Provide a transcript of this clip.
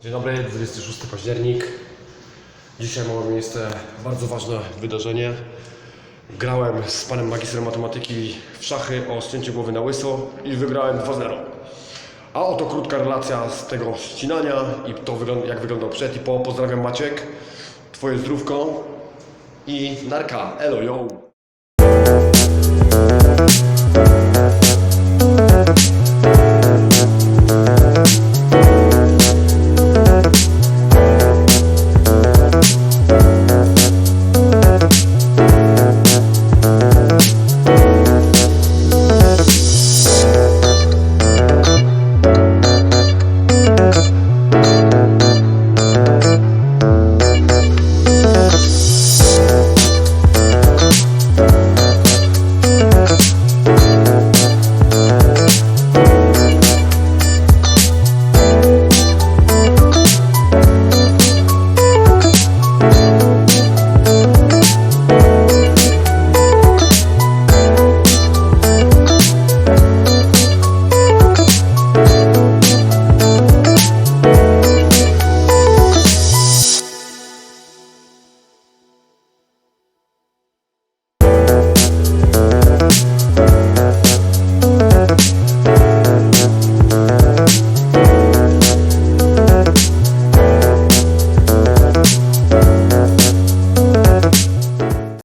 Dzień dobry, 26 październik. Dzisiaj miało miejsce bardzo ważne wydarzenie. Grałem z panem magistrem matematyki w szachy o ścięcie głowy na łyso i wygrałem 2-0. A oto krótka relacja z tego ścinania i to jak wyglądał przed i po. Pozdrawiam Maciek, twoje zdrówko i narka, elo yo.